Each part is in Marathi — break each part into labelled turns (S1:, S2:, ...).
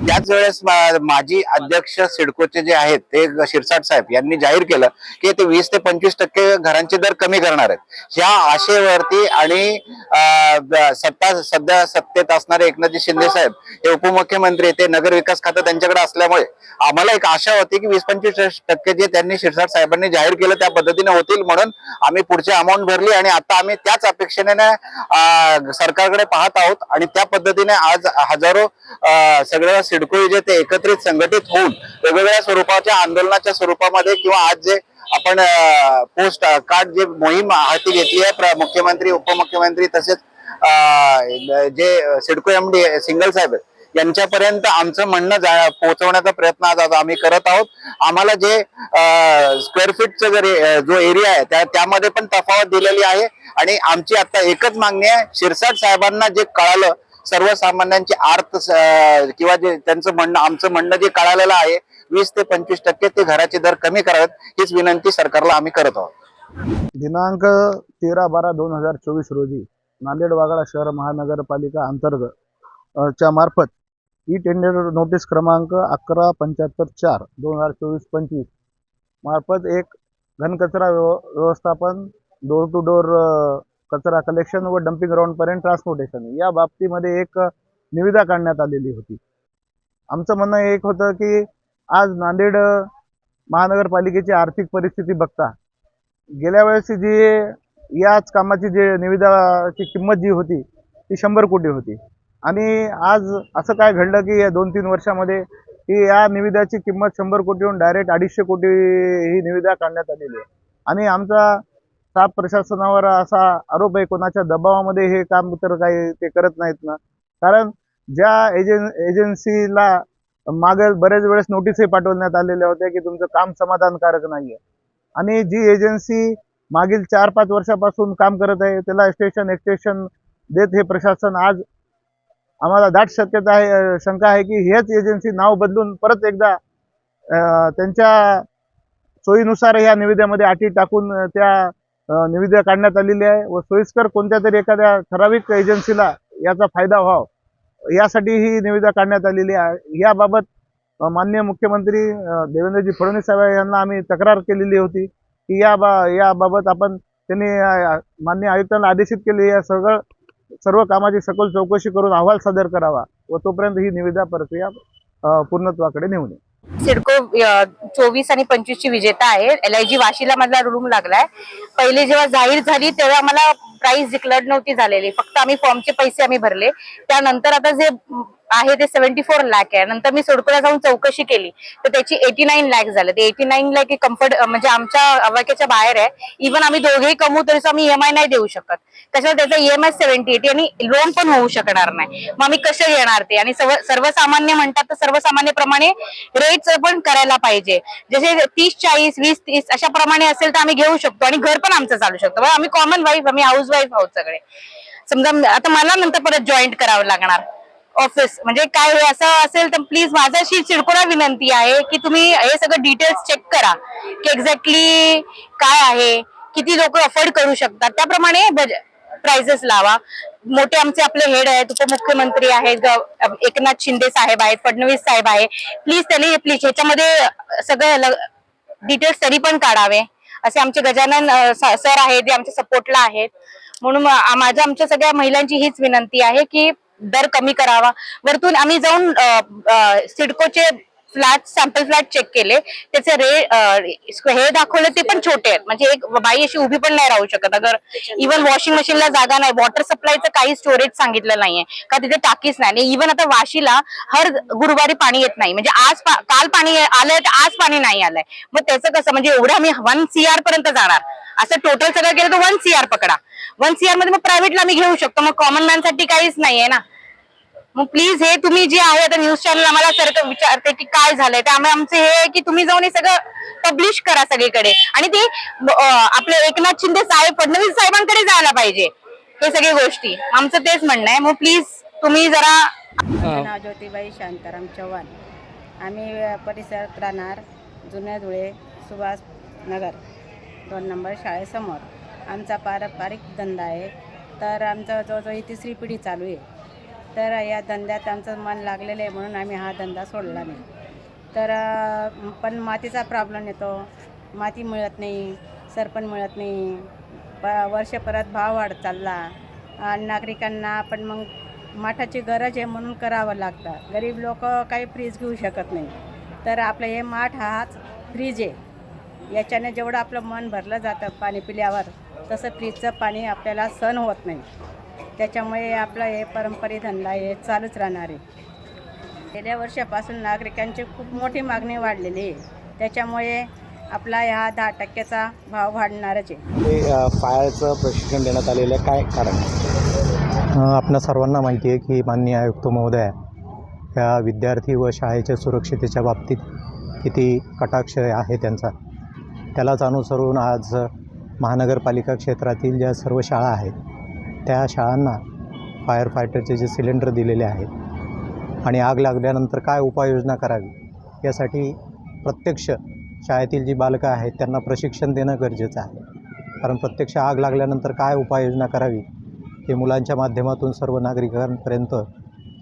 S1: त्याच वेळेस माजी अध्यक्ष सिडकोचे जे आहेत ते शिरसाट साहेब यांनी जाहीर केलं की ते वीस ते पंचवीस टक्के घरांचे दर कमी करणार आहेत. ह्या आशेवरती आणि सत्ता सध्या सत्तेत असणारे एकनाथजी शिंदे साहेब हे उपमुख्यमंत्री ते नगर विकास खातं त्यांच्याकडे असल्यामुळे आम्हाला एक आशा होती की वीस पंचवीस टक्के जे त्यांनी शिरसाट साहेबांनी जाहीर केलं त्या पद्धतीने होतील म्हणून आम्ही पुढची अमाऊंट भरली आणि आता आम्ही त्याच अपेक्षेने सरकारकडे पाहत आहोत आणि त्या पद्धतीने आज हजारो सगळ्या सिडको जे ते एकत्रित संघटित होऊन वेगवेगळ्या स्वरूपाच्या आंदोलनाच्या स्वरूपामध्ये किंवा आज जे आपण पोस्ट कार्ड जे मोहीम हाती घेतली आहे प्र- मुख्यमंत्री उपमुख्यमंत्री तसेच जे सिडको एम डी सिंगल साहेब यांच्यापर्यंत आमचं म्हणणं जा- पोहोचवण्याचा प्रयत्न आज आम्ही करत आहोत. आम्हाला जे स्क्वेअर फीटचा जरी जो एरिया आहे त्या त्यामध्ये पण तफावत दिलेली आहे. आणि आमची आता एकच मागणी आहे शिरसाट साहेबांना जे कळालं सर्वसामान्यांची आर्थ स- किंवा जे त्यांचं म्हणणं आमचं म्हणणं जे कळालेलं आहे वीस ते पंचवीस टक्के ते घराचे दर कमी करावेत हीच विनंती सरकारला आम्ही करत आहोत.
S2: दिनांक तेरा बारा दोन हजार चोवीस रोजी नांदेड वाघाळा शहर महानगरपालिका अंतर्गत च्या मार्फत ई टेंडर नोटीस क्रमांक अकरा पंच्याहत्तर चार दोन हजार चोवीस पंचवीस मार्फत एक घनकचरा व्यव व्यवस्थापन डोर टू डोर कचरा कलेक्शन व डम्पिंग ग्राउंडपर्यंत ट्रान्सपोर्टेशन या बाबतीमध्ये एक निविदा काढण्यात आलेली होती. आमचं म्हणणं एक होतं की आज नांदेड महानगरपालिकेची आर्थिक परिस्थिती बघता गेल्या वेळेस जी याच कामाची जी निविदाची किंमत जी होती ती शंभर कोटी होती. आणि आज असं काय घडलं की या दोन तीन वर्षामध्ये की या निविदाची किंमत शंभर कोटीहून डायरेक्ट अडीचशे कोटी ही निविदा काढण्यात आलेली आहे. आणि आमचा स्टाफ प्रशासनावर असा आरोप आहे कोणाच्या दबावामध्ये हे काम तर काही ते करत नाहीत ना. कारण ज्या एजन एजन्सीला मागे बरेच वेळेस नोटीसही पाठवण्यात आलेल्या होत्या की तुमचं काम समाधानकारक नाही आहे आणि जी एजन्सी मागील चार पाच वर्षापासून काम करत आहे त्याला एक्सटेन्शन एक्सटेन्शन देत हे प्रशासन आज आम्हाला दाट शक्यता आहे शंका आहे की हेच एजन्सी नाव बदलून परत एकदा त्यांच्या सोयीनुसार या निविद्यामध्ये अटी टाकून त्या निविदा काढण्यात आलेली आहे व सोयीस्कर कोणत्या तरी एखाद्या ठराविक एजन्सीला याचा फायदा व्हावा. यासाठी ही निविदा काढण्यात आलेली आहे. याबाबत माननीय मुख्यमंत्री देवेंद्रजी फडणवीस साहेब यांना आम्ही तक्रार केलेली होती की या बा याबाबत आपण त्यांनी माननीय आयुक्तांना आदेशित केले. या सगळं सर्व कामाची सखोल चौकशी करून अहवाल सादर करावा व तोपर्यंत ही निविदा प्रक्रिया पूर्णत्वाकडे नेऊ नये.
S3: सिडको चोवीस आणि पंचवीस ची विजेता आहे. एल आय जी वाशीला माझा रूम लागलाय. पहिले जेव्हा जाहीर झाली तेव्हा आम्हाला प्राइस डिक्लेअर नव्हती झालेली. फक्त आम्ही फॉर्मचे पैसे आम्ही भरले. त्यानंतर आता जे आहे ते सेव्हन्टी फोर लॅक आहे. नंतर मी सोडकुला जाऊन चौकशी केली. तर त्याची एटी नाईन लॅक झालं. ते एटी नाईन लॅक कम्फर्ट म्हणजे आमच्या अवाक्याच्या बाहेर आहे. इव्हन आम्ही दोघेही कमवू तरी आम्ही ईएमआय नाही देऊ शकत. त्याच्यावर त्याचा ईएमआय सेव्हन्टी एटी आणि लोन पण होऊ शकणार नाही. मग आम्ही कसे घेणार ते? आणि सर्वसामान्य म्हणतात तर सर्वसामान्यप्रमाणे रेट्स पण करायला पाहिजे. जसे तीस चाळीस वीस तीस अशा प्रमाणे असेल तर आम्ही घेऊ शकतो. आणि घर पण आमचं चालू शकतो. आम्ही कॉमन वाईफ आम्ही हाऊस वाईफ आहोत सगळे. समजा आता मला नंतर परत जॉईंट करावं लागणार. ऑफिस म्हणजे काय हे असं असेल तर प्लीज माझ्याशी चिडकोरा विनंती आहे की तुम्ही हे सगळं डिटेल्स चेक करा की एक्झॅक्टली काय आहे किती लोक अफोर्ड करू शकतात. त्याप्रमाणे प्राइसेस लावा. मोठे आमचे आपले हेड आहेत उपमुख्यमंत्री आहेत ग- एकनाथ शिंदे साहेब आहेत फडणवीस साहेब आहे. प्लीज त्यांनी प्लीज ह्याच्यामध्ये सगळं डिटेल्स तरी पण काढावे. असे आमचे गजानन सर आहेत जे आमच्या सपोर्टला आहेत. म्हणून माझ्या आमच्या सगळ्या महिलांची हीच विनंती आहे की दर कमी करावा. वरतून आम्ही जाऊन सिडकोचे फ्लॅट सॅम्पल फ्लॅट चेक केले. त्याचे रे हे दाखवले ते पण छोटे आहेत. म्हणजे एक बाई अशी उभी पण नाही राहू शकत. अगर इव्हन वॉशिंग मशीनला जागा नाही वॉटर सप्लायचं काही स्टोरेज सांगितलं नाहीये. का तिथे टाकीच नाही. इव्हन आता वाशीला हर गुरुवारी पाणी येत नाही. म्हणजे आज पा- काल पाणी आलंय तर आज पाणी नाही आलंय. मग त्याचं कसं म्हणजे एवढं आम्ही वन सीआर पर्यंत जाणार. असं टोटल सगळं केलं तर वन सीआर पकडा. वन सीआरमध्ये मग प्रायव्हेटला आम्ही घेऊ शकतो. मग कॉमन मॅनसाठी काहीच नाहीये ना. मग प्लीज हे तुम्ही जे आहे आता न्यूज चॅनल आम्हाला सारखं विचारते की काय झालंय. त्यामुळे आमचं हे आहे की तुम्ही जाऊन हे सगळं पब्लिश करा सगळीकडे. आणि ते आपले एकनाथ शिंदे साहेब फडणवीस साहेबांकडे जायला पाहिजे. हे सगळी गोष्टी. आमचं तेच म्हणणं आहे. मग प्लीज तुम्ही जरा
S4: नाव ज्योतिबाई शांताराम चव्हाण. आम्ही परिसरात राहणार जुन्या धुळे सुभाष नगर दोन नंबर शाळेसमोर. आमचा पारंपरिक धंदा आहे. तर आमचा जवळजवळ ही तिसरी पिढी चालू आहे. तर या धंद्यात आमचं मन लागलेलं आहे म्हणून आम्ही हा धंदा सोडला नाही. तर पण मातीचा प्रॉब्लेम येतो. माती मिळत नाही सरपण मिळत नाही. प वर्ष परत भाव वाढत चालला. आणि नागरिकांना पण मग माठाची गरज आहे म्हणून करावं लागतं. गरीब लोक काही फ्रीज घेऊ शकत नाही. तर आपलं हे माठ हाच फ्रीज आहे. याच्याने जेवढं आपलं मन भरलं जातं पाणी पिल्यावर तसं फ्रीजचं पाणी आपल्याला सहन होत नाही. त्याच्यामुळे आपला हे पारंपरिक धंदा हे चालूच राहणार आहे. गेल्या वर्षापासून नागरिकांची खूप मोठी मागणी वाढलेली आहे. त्याच्यामुळे आपला ह्या दहा टक्क्याचा भाव वाढणारच आहे.
S5: ते अ, फायरचं प्रशिक्षण देण्यात आलेलं आहे. काय कारण? आहे?
S6: आपणा सर्वांना माहिती आहे की माननीय आयुक्त महोदय या विद्यार्थी व शाळेच्या सुरक्षितेच्या बाबतीत किती कटाक्ष आहे त्यांचा. त्यालाच अनुसरून आज महानगरपालिका क्षेत्रातील ज्या सर्व शाळा आहेत त्या शाळांना फायर फायटरचे जे सिलेंडर दिलेले आहेत आणि आग लागल्यानंतर काय उपाययोजना करावी यासाठी प्रत्यक्ष शाळेतील जी बालकं आहेत त्यांना प्रशिक्षण देणं गरजेचं आहे. कारण प्रत्यक्ष आग लागल्यानंतर काय उपाययोजना करावी हे मुलांच्या माध्यमातून सर्व नागरिकांपर्यंत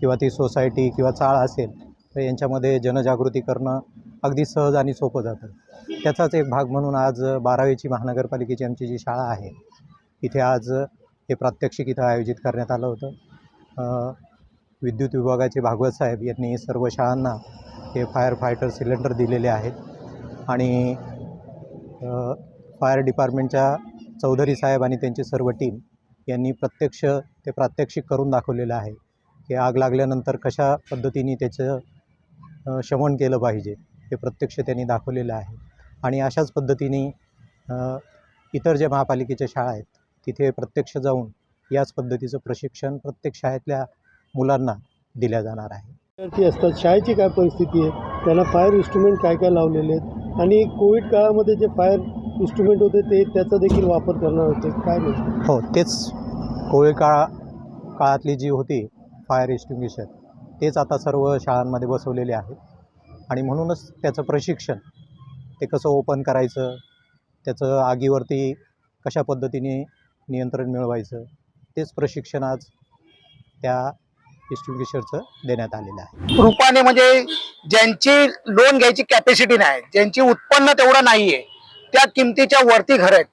S6: किंवा ती सोसायटी किंवा चाळ असेल तर यांच्यामध्ये जनजागृती करणं अगदी सहज आणि सोपं जातं. त्याचाच एक भाग म्हणून आज बारावीची महानगरपालिकेची आमची जी शाळा आहे इथे आज हे प्रात्यक्षिक इथं आयोजित करण्यात आलं होतं. विद्युत विभागाचे भागवत साहेब यांनी सर्व शाळांना हे फायर फायटर सिलेंडर दिलेले आहेत. आणि फायर डिपार्टमेंटच्या चौधरी साहेब आणि त्यांची सर्व टीम यांनी प्रत्यक्ष ते प्रात्यक्षिक करून दाखवलेलं आहे. की आग लागल्यानंतर कशा पद्धतीने त्याचं शमन केलं पाहिजे हे प्रत्यक्ष त्यांनी दाखवलेलं आहे. आणि अशाच पद्धतीने इतर ज्या महापालिकेच्या शाळा आहेत तिथे प्रत्यक्ष जाऊन याच पद्धतीचं प्रशिक्षण प्रत्येक शाळेतल्या मुलांना दिल्या जाणार आहे.
S7: विद्यार्थी असतात शाळेची काय परिस्थिती आहे? त्यांना फायर इन्स्ट्रुमेंट काय काय लावलेले आहेत? आणि कोविड काळामध्ये जे फायर इन्स्ट्रुमेंट होते ते त्याचा देखील वापर करणार होते. काय नाही
S6: हो तेच कोविड काळा काळातली जी होती फायर एक्स्टिंग्विशर तेच आता सर्व शाळांमध्ये बसवलेले आहेत आणि म्हणूनच त्याचं प्रशिक्षण ते कसं ओपन करायचं त्याचं आगीवरती कशा पद्धतीने नियंत्रण मिळवायचं. तेच प्रशिक्षण आज त्या एक्स्टिंग्विशरचं देण्यात आलेलं आहे.
S8: रूपाने म्हणजे ज्यांची लोन घ्यायची कॅपॅसिटी नाही ज्यांची उत्पन्न तेवढं नाहीये त्या किमतीच्या वरती घर आहेत.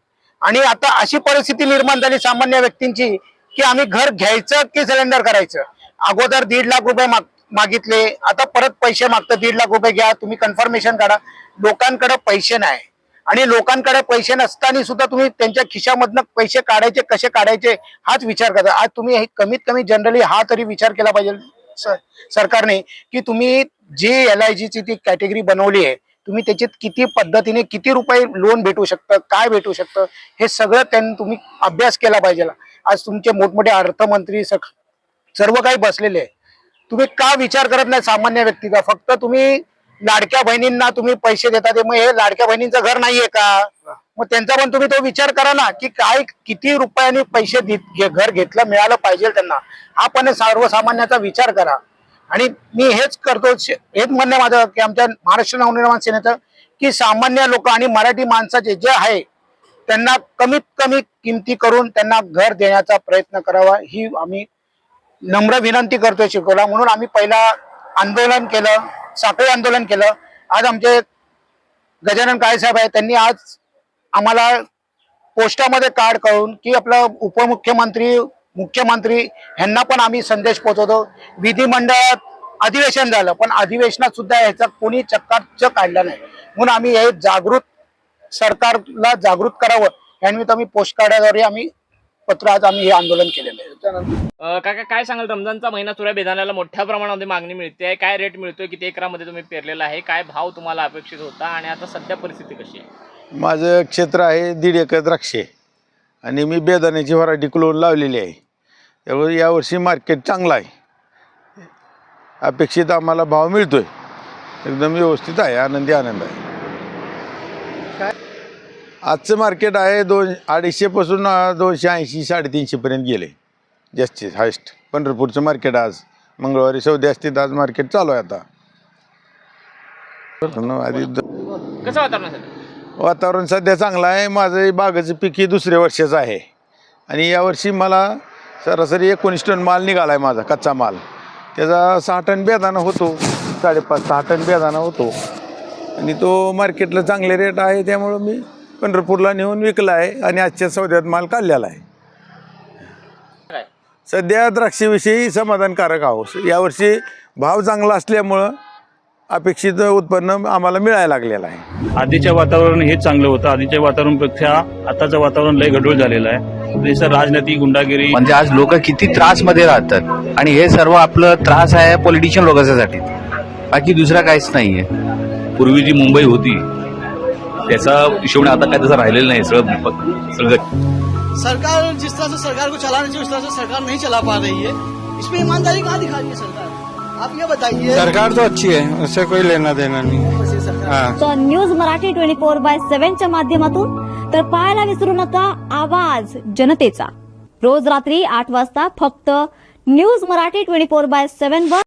S8: आणि आता अशी परिस्थिती निर्माण झाली सामान्य व्यक्तींची की आम्ही घर घ्यायचं की सिलेंडर करायचं? अगोदर दीड लाख रुपये माग मागितले आता परत पैसे मागतं दीड लाख रुपये घ्या तुम्ही कन्फर्मेशन काढा. लोकांकडे पैसे नाही. आणि लोकांकडे पैसे नसताना सुद्धा तुम्ही त्यांच्या खिशामधनं पैसे काढायचे कसे काढायचे हाच विचार करता. आज तुम्ही हे कमीत कमी जनरली हा तरी विचार केला पाहिजे स- सरकारने की तुम्ही जी एल आय जीची ती कॅटेगरी बनवली आहे तुम्ही त्याच्यात किती पद्धतीने किती रुपये लोन भेटू शकतं काय भेटू शकतं हे सगळं त्यांनी तुम्ही अभ्यास केला पाहिजे. आज तुमचे मोठमोठे अर्थमंत्री सग- सर्व काही बसलेले आहे. तुम्ही का विचार करत नाही सामान्य व्यक्तीचा? फक्त तुम्ही लाडक्या बहिणींना तुम्ही पैसे देता ते मग हे लाडक्या बहिणींचं घर नाहीये का? मग त्यांचा पण तुम्ही तो विचार करा ना की काय किती रुपयांनी पैसे घर घेतलं मिळालं पाहिजे त्यांना. हा पण सर्वसामान्याचा विचार करा. आणि मी हेच करतो हेच म्हणणं माझं की आमच्या महाराष्ट्र नवनिर्माण सेनेचं की सामान्य लोक आणि मराठी माणसाचे जे आहे त्यांना कमीत कमी किमती करून त्यांना घर देण्याचा प्रयत्न करावा ही आम्ही नम्र विनंती करतोय शिकवला म्हणून आम्ही पहिला आंदोलन केलं. साखळी आंदोलन केलं. आज आमचे गजानन काळे साहेब आहे त्यांनी आज आम्हाला पोस्टामध्ये कार्ड करून की आपलं उपमुख्यमंत्री मुख्यमंत्री ह्यांना पण आम्ही संदेश पोहोचवतो. विधिमंडळात अधिवेशन झालं पण अधिवेशनात सुद्धा ह्याचा कोणी चक्काच काढला नाही. म्हणून आम्ही हे जागृत सरकारला जागृत करावं. यानिमित्त आम्ही पोस्ट कार्डाद्वारे आम्ही पत्र आज आम्ही हे आंदोलन केलेलं आहे. त्यानंतर
S9: काका काय सांगाल? रमजानचा महिना सुरू आहे. बेदाण्याला मोठ्या प्रमाणामध्ये मागणी मिळते आहे. काय रेट मिळतोय? किती एकरामध्ये तुम्ही पेरलेला आहे? काय भाव तुम्हाला अपेक्षित होता? आणि आता सध्या परिस्थिती कशी आहे?
S10: माझं क्षेत्र आहे दीड एकर द्राक्षे आणि मी बेदाण्याची व्हरायटी क्लोन लावलेली आहे. त्यामुळे यावर्षी मार्केट चांगलं आहे. अपेक्षित आम्हाला भाव मिळतोय. एकदम व्यवस्थित आहे. आनंदी आनंद आहे. आजचं मार्केट आहे दोन अडीचशेपासून दोनशे ऐंशी साडेतीनशेपर्यंत गेले. जास्तीत हायस्ट पंढरपूरचं मार्केट आज मंगळवारी सौदे असतील आज मार्केट चालू आहे आता. आधी
S9: कसं वातावरण
S10: सध्या? चांगलं आहे. माझं हे बागाचं पीक हे दुसऱ्या वर्षाचं आहे. आणि यावर्षी मला सरासरी एकोणीस टन माल निघाला आहे माझा कच्चा माल. त्याचा सहा टन बेदाना होतो साडेपाच सहा टन बेदाना होतो. आणि तो मार्केटला चांगले रेट आहे त्यामुळं मी पंढरपूरला नेऊन विकला आहे आणि आजच्या सौद्यात माल काढलेला आहे
S9: काय?
S10: सध्या द्राक्षेविषयी समाधानकारक आहोत. यावर्षी भाव चांगला असल्यामुळं अपेक्षित उत्पन्न आम्हाला मिळायला लागलेलं आहे.
S11: आधीच्या वातावरण हे चांगलं होतं. आधीच्या वातावरणापेक्षा आताचं वातावरण लय गढूळ झालेलं आहे. जसं राजनीती गुंडागिरी.
S12: म्हणजे आज लोक किती त्रासमध्ये राहतात. आणि हे सर्व आपलं त्रास आहे पॉलिटिशियन लोकांसाठी. बाकी दुसरा काहीच नाहीये.
S11: पूर्वी जी मुंबई होती त्याचा हिशोब आता काय तसं राहिलेलं नाही सगळं सगळं
S13: सरकार जिस तरह से सरकार को चलाना चाहिए उस तरह से सरकार नहीं चला पा रही है। इसमें ईमानदारी कहाँ दिखा रही है सरकार? आप ये बताइए।
S14: सरकार तो अच्छी है उससे कोई लेना देना नहीं हाँ।
S15: तर news Marathi twenty four by सेव्हनच्या माध्यमातून तर पाहायला विसरू नका आवाज जनतेचा. रोज रात्री आठ वाजता फक्त news Marathi twenty four by seven वर